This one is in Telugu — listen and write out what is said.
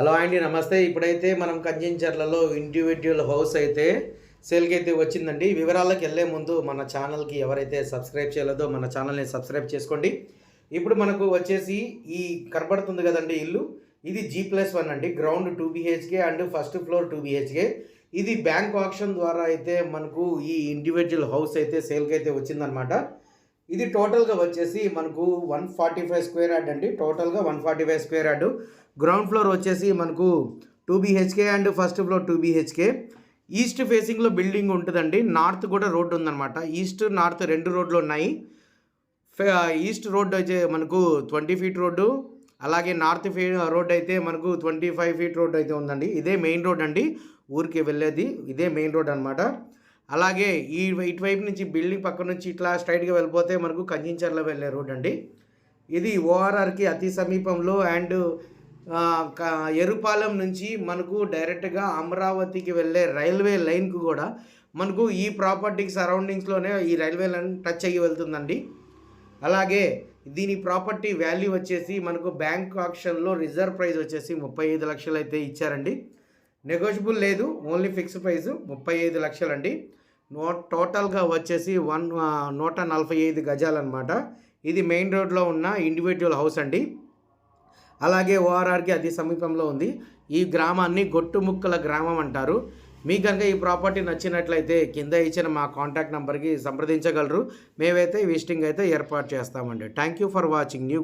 హలో అండి నమస్తే. ఇప్పుడైతే మనం కంచెంచర్లలో ఇండివిజువల్ హౌస్ అయితే సేల్కి అయితే వచ్చిందండి. వివరాలకు వెళ్ళే ముందు మన ఛానల్కి ఎవరైతే సబ్స్క్రైబ్ చేయలేదో మన ఛానల్ని సబ్స్క్రైబ్ చేసుకోండి. ఇప్పుడు మనకు వచ్చేసి ఈ కనబడుతుంది కదండి ఇల్లు. ఇది జీ ప్లస్ వన్ అండి. Ground two BHK and first floor two BHK ఇది బ్యాంక్ ఆప్షన్ ద్వారా అయితే మనకు ఈ ఇండివిజువల్ హౌస్ అయితే సేల్కి అయితే వచ్చిందనమాట ఇది టోటల్గా వచ్చేసి మనకు one forty five square yard అండి. టోటల్గా one forty five square yard ground floor వచ్చేసి మనకు two BHK and first floor two BHK east ఫేసింగ్లో బిల్డింగ్ ఉంటుందండి. నార్త్ కూడా రోడ్డు ఉందన్నమాట. ఈస్ట్ నార్త్ రెండు రోడ్లు ఉన్నాయి. ఈస్ట్ రోడ్ అయితే మనకు ట్వంటీ ఫీట్ రోడ్డు అలాగే నార్త్ ఫీ రోడ్ అయితే మనకు ట్వంటీ ఫైవ్ ఫీట్ రోడ్ అయితే ఉందండి. ఇదే మెయిన్ రోడ్ అండి. ఊరికి వెళ్ళేది. ఇదే మెయిన్ రోడ్ అనమాట అలాగే ఈ ఇటువైపు నుంచి బిల్డింగ్ పక్క నుంచి ఇట్లా స్ట్రైట్గా వెళ్ళిపోతే మనకు కంచించర్ల వెళ్ళే రోడ్ అండి. ఇది ఓఆర్ఆర్కి అతి సమీపంలో అండ్ ఎరుపాలెం నుంచి మనకు డైరెక్ట్గా అమరావతికి వెళ్ళే రైల్వే లైన్కు కూడా మనకు ఈ ప్రాపర్టీకి సరౌండింగ్స్లోనే ఈ రైల్వే లైన్ టచ్ అయ్యి వెళ్తుందండి. అలాగే దీని ప్రాపర్టీ వాల్యూ వచ్చేసి మనకు బ్యాంక్ ఆప్షన్లో రిజర్వ్ ప్రైస్ వచ్చేసి ముప్పై ఐదు లక్షలు అయితే ఇచ్చారండి. నెగోషియబుల్ లేదు ఓన్లీ ఫిక్స్ ప్రైస్ ముప్పై ఐదు లక్షలండి. నో టోటల్గా వచ్చేసి వన్ నూట నలభై ఐదు గజాలన్నమాట. ఇది మెయిన్ రోడ్లో ఉన్న ఇండివిజువల్ హౌస్ అండి. అలాగే ఓఆర్ఆర్కి అది సమీపంలో ఉంది. ఈ గ్రామాన్ని గొట్టుముక్కల గ్రామం అంటారు. మీకు కనుక ఈ ప్రాపర్టీ నచ్చినట్లయితే కింద ఇచ్చిన మా కాంటాక్ట్ నెంబర్కి సంప్రదించగలరు. మేమైతే విజిటింగ్ అయితే ఏర్పాటు చేస్తామండి. Thank you for watching. New